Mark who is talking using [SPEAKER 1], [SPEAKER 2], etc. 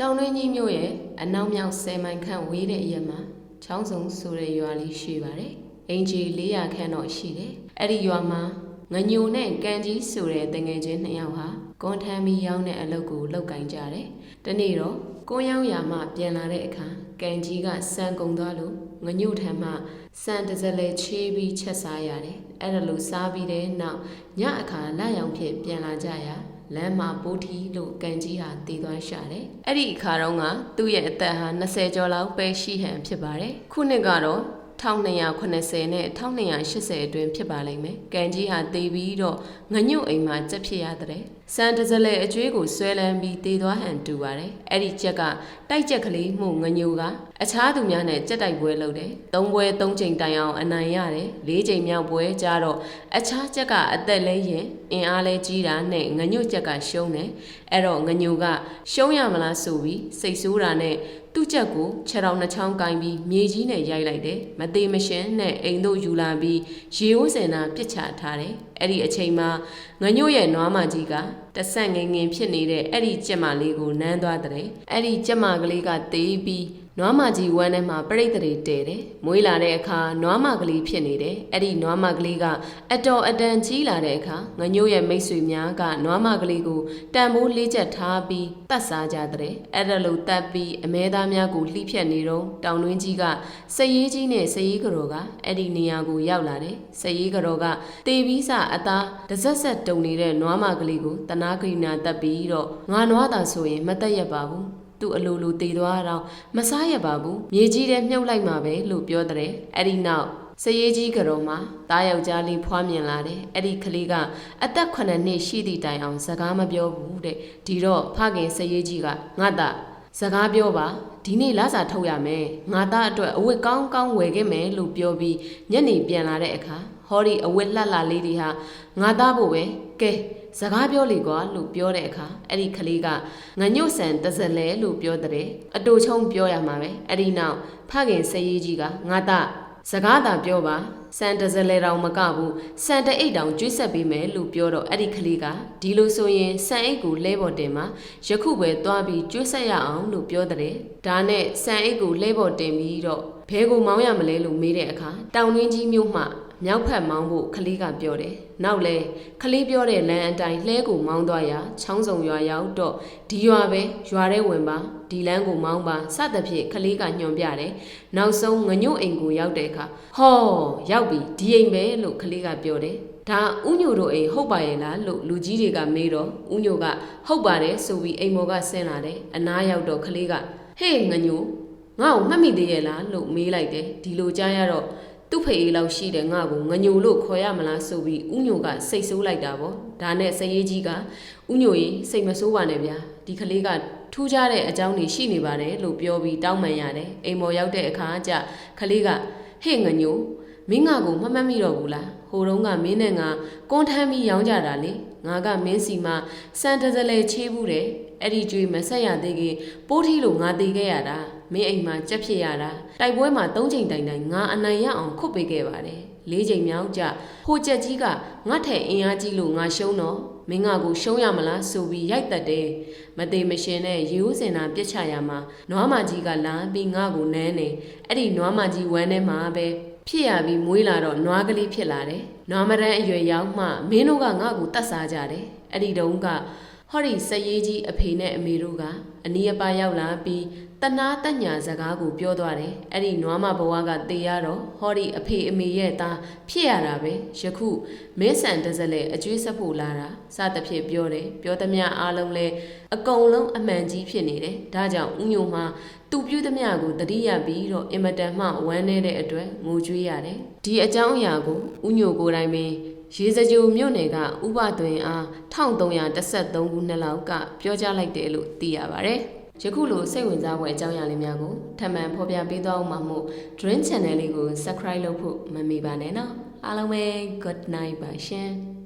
[SPEAKER 1] တောင်တွင်းကြီးမြို့ရဲ့အနောက်မြောက်10မိုင်ခန့်ဝေးတဲ့အရက်မှာချောင်းစုံဆိုတဲ့ရွာလေးရှိပါတယ်။အင်ဂျီ400ခန့်တော့ရှိတယ်။အဲ့ဒီရွာမှာငညိုနဲ့ကန်ကြီးဆိုတဲ့တငယ်ချင်းနှစ်ယောက်ဟာ ကွန်ထမ်းပြီးရောင်းတဲ့အလုပ်ကိုလုပ်ကင်ကြတယ်။တနေ့တော့ကိုရောင်းရာမှပြန်လာတဲ့အခါကန်ကြီးကစံကုန်သွားလို့ငညိုထံမှစံတစ်စလဲချေးပြီးချက်စားရတယ်။အဲ့ဒါလို့စားပြီးတဲ့နောက်ညအခါလက်ရောင်ဖြစ်ပြန်လာကြရာလမ်းမှာပိုးထီလို့ကန်ကြီးဟာတည်သွားရှာတယ်။အဲ့ဒီအခါတုန်းကသူ့ရဲ့အသက်ဟာ20ကျော်လောက်ပဲရှိဟန်ဖြစ်ပါတယ်။ခုနှစ်ကတော့1280နဲ့1280အတွင်းဖြစ်ပါလိမ့်မယ်။ကန်ကြီးဟာတည်ပြီးတော့ငညွတ်အိမ်မှာကြက်ဖြစ်ရတဲ့။ စံတစလဲအကျွေးကိုဆွဲလန်းပြီးတည်သွားဟန်တူပါတယ်။အဲ့ဒီကြက်ကတိုက်ကြက်ကလေးမှုငညိုကအခြားသူများနဲ့ကြက်တိုက်ပွဲလုပ်တယ်။သုံးပွဲသုံးချိန်တိုင်အောင်အနိုင်ရတယ်။လေးချိန်မြောက်ပွဲကြတော့အခြားကြက်ကအသက်လဲရင်အင်အားလဲကြီးတာနဲ့ငညွတ်ကြက်ကရှုံးတယ်။အဲ့တော့ငညိုကရှုံးရမလားဆိုပြီးစိတ်ဆိုးတာနဲ့သူ့ချက်ကိုခြေထောက်နှချောင်းကင်ပြီးမြေကြီးနဲ့ရိုက်လိုက်တယ်မသေးမရှင်နဲ့အိမ်တို့ယူလာပြီးရေဝစင်နာပြစ်ချထားတယ် အဲ့ဒီအချိန်မှာငညို့ရဲ့နွားမကြီးကတဆန့်ငင်ငင်ဖြစ်နေတဲ့အဲ့ဒီကြက်မလေးကိုနမ်းသွားတဲ့အဲ့ဒီကြက်မကလေးကတေးပြီး နွားမကြီးဝမ်းထဲမှာပြိတ္တတွေတဲတယ်မွေးလာတဲ့အခါနွားမကလေးဖြစ်နေတယ်အဲ့ဒီနွားမကလေးကအတော်အတန်ကြီးလာတဲ့အခါငညို့ရဲ့မိတ်ဆွေများကနွားမကလေးကိုတန်ဖိုးလေးချက်ထားပြီးတတ်စားကြတဲ့အဲ့ဒါလို့တတ်ပြီးအမဲသားများကိုလှိဖြက်နေတော့တောင်တွင်းကြီးကစရေးကြီးနဲ့စရေးကြော်ကအဲ့ဒီနေရာကိုရောက်လာတယ်စရေးကြော်ကတေပြီးစအသားတစက်ဆက်တုံနေတဲ့နွားမကလေးကိုတနာဂိနာတက်ပြီးတော့ငါနွားသာဆိုရင်မတက်ရပါဘူး သူ့အလိုလိုတည်သွားတော့မစားရပါဘူးမြေကြီးထဲမြုပ်လိုက်မှာပဲလို့ပြောတဲ့အဲ့ဒီနောက်စရေးကြီးကတော်မှာတားယောက်ျားလေးဖွားမြင်လာတယ်အဲ့ဒီကလေးကအသက်9နှစ်ရှိသည့်တိုင်အောင်စကားမပြောဘူးတဲ့ဒီတော့ဖခင်စရေးကြီးကငါသားစကားပြောပါဒီနေ့လစာထုတ်ရမယ်ငါသားအတွက်အဝတ်ကောင်းကောင်းဝယ်ခဲ့မယ်လို့ပြောပြီးညနေပြန်လာတဲ့အခါဟောဒီအဝတ်လှလှလေးတွေဟာငါသားဖို့ပဲကဲ စကားပြောလေကွာလို့ပြောတဲ့အခါအဲ့ဒီကလေးကငညွတ်ဆန်တစလဲလို့ပြောတဲ့အတူချုံပြောရမှာပဲအဲ့ဒီနောက်ဖခင်စရေးကြီးကငါသားစကားသာပြောပါစံတစလဲတောင်မကဘူးစံတအိတ်တောင်ကျွေးဆက်ပေးမယ်လို့ပြောတော့အဲ့ဒီကလေးကဒီလိုဆိုရင်စံအိတ်ကိုလဲပေါ်တင်မှာယခုပဲသွားပြီးကျွေးဆက်ရအောင်လို့ပြောတဲ့ဒါနဲ့စံအိတ်ကိုလဲပေါ်တင်ပြီးတော့ဘဲကိုမောင်းရမလဲလို့မေးတဲ့အခါတောင်တွင်းကြီးမြို့မှ မြောက်ဖက်မောင်းဖို့ခလေးကပြောတယ်။နောက်လဲခလေးပြောတဲ့လမ်းအတိုင်းလှဲကိုမောင်းသွားရာချောင်းစုံရွာရောက်တော့ဒီရွာပဲရွာထဲဝင်ပါဒီလမ်းကိုမောင်းပါစသဖြင့်ခလေးကညွှန်ပြတယ်။နောက်ဆုံးငညွတ်အိမ်ကိုရောက်တဲ့အခါဟောရောက်ပြီဒီအိမ်ပဲလို့ခလေးကပြောတယ်။ဒါဥညိုတို့အိမ်ဟုတ်ပါရဲ့လားလို့လူကြီးတွေကမေးတော့ဥညိုကဟုတ်ပါတယ်ဆိုပြီးအိမ်မော်ကဆင်းလာတယ်။အနားရောက်တော့ခလေးကဟေးငညိုငါ့ကိုမှတ်မိသေးရဲ့လားလို့မေးလိုက်တယ်။ဒီလိုကြားရတော့ သူ့ဖေအေးလောက်ရှိတယ်ငါ့ကိုငညိုလို့ခေါ်ရမလားဆိုပြီးဥညိုကစိတ်ဆိုးလိုက်တာပေါ့ဒါနဲ့စရေးကြီးကဥညိုကြီးစိတ်မဆိုးပါနဲ့ဗျာဒီကလေးကထူးခြားတဲ့အကြောင်းတွေရှိနေပါတယ်လို့ပြောပြီးတောင်းပန်ရတယ်အိမ်မော်ရောက်တဲ့အခါကျကလေးကဟေ့ငညိုမင်းငါကိုမမှတ်မိတော့ဘူးလားဟိုတုန်းကမင်းနဲ့ငါကွန်ထမ်းပြီးရောင်းကြတာလေငါကမင်းစီမှာစံတစလဲချေးဘူးတယ် အဲ့ဒီကြွေမဆက်ရသေးခင်ပိုးထီလို့ငါတည်ခဲ့ရတာမင်းအိမ်မှာကြက်ဖြစ်ရတာတိုက်ပွဲမှာ၃ချိန်တိုင်တိုင်ငါအနိုင်ရအောင်ခုတ်ပေးခဲ့ပါတယ်၄ချိန်မြောက်ကြဟိုကြက်ကြီးကငါ့ထက်အင်အားကြီးလို့ငါရှုံးတော့မင်းငါကိုရှုံးရမလားဆိုပြီးရိုက်တက်တယ်မသေးမရှင်နဲ့ရေဦးစင်နာပြစ်ချရမှာနွားမကြီးကလာပြီးငါကိုနမ်းနေအဲ့ဒီနွားမကြီးဝမ်းထဲမှာပဲဖြစ်ရပြီးမွေးလာတော့နွားကလေးဖြစ်လာတယ်နွားမရန်အရွယ်ရောက်မှမင်းတို့ကငါ့ကိုတတ်စားကြတယ် အဲ့ဒီတုန်းကဟောဒီစရေးကြီးအဖေနဲ့အမေတို့ကအနီးအပါရောက်လာပြီး တနာတညာစကားကိုပြောသွားတယ်အဲ့ဒီနွားမဘဝကတေရတော့ဟောဒီအဖေအမေရဲ့သားဖြစ်ရတာပဲယခုမင်းဆန်တစလဲအကျွေးဆက်ဖို့လာတာစသဖြင့်ပြောတယ်ပြောသမျှအားလုံးလဲအကုန်လုံးအမှန်ကြီးဖြစ်နေတယ်ဒါကြောင့်ဥညုံမှာသူပြုသမျှကိုတတိယပြီးတော့အင်မတန်မှဝမ်းနေတဲ့အတွက်ငိုကြွေးရတယ်ဒီအကြောင်းအရာကိုဥညုံကိုယ်တိုင်ပင်ရေစကြိုမြို့နယ်ကဥပသွင်အား1313ခုနှစ်လောက်ကပြောကြားလိုက်တယ်လို့သိရပါတ ယ်။ယခုလိုစိတ်ဝင်စားဖွယ်အကြောင်းအရာလေးများကိုထပ်မံဖော်ပြပေးသွားအောင်မှာမို့ Dream Channel လေးကို Subscribe လုပ်ဖို့မမေ့ပါနဲ့နော်။အားလုံးပဲ Good night ပါရှင်။